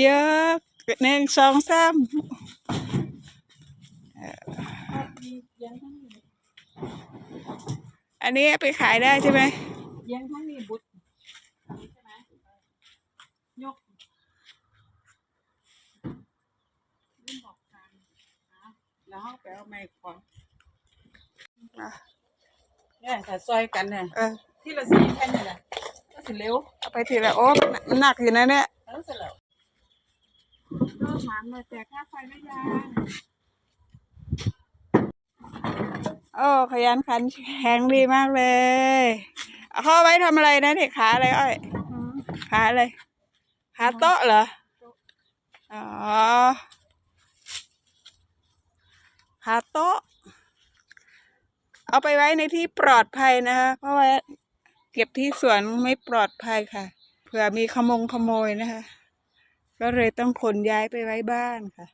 เยอะหนึ่งสองสามอันนี้ไปขายได้ใช่ไหมเลี้ยงทั้งนี้บุตรใช่ไหมยกนี่บอกกันนะแล้วเขาไปเอาไม้ขวางเนี่ยถ้าซอยกันเนี่ยที่ละสี่แผ่นนี่แหละก็สิเร็วเอาไปทีละโอ้มันหนักอยู่นะเนี่ยแล้วเสร็จแล้ว ก็ถามเลยแต่ค่าไฟไม่ยังโอ้ขยันขันแข็งดีมากเลยเอาเข้าไว้ทำอะไรนะเด็กขาอะไรอ้อยขาอะไรขาโต๊ะเหรออ๋อขาโต๊ะ เอาไปไว้ในที่ปลอดภัยนะคะเพราะว่าเก็บที่สวนไม่ปลอดภัยค่ะเผื่อมีขโมงขโมยนะคะ ก็เลยต้องขนย้ายไปไว้บ้านค่ะ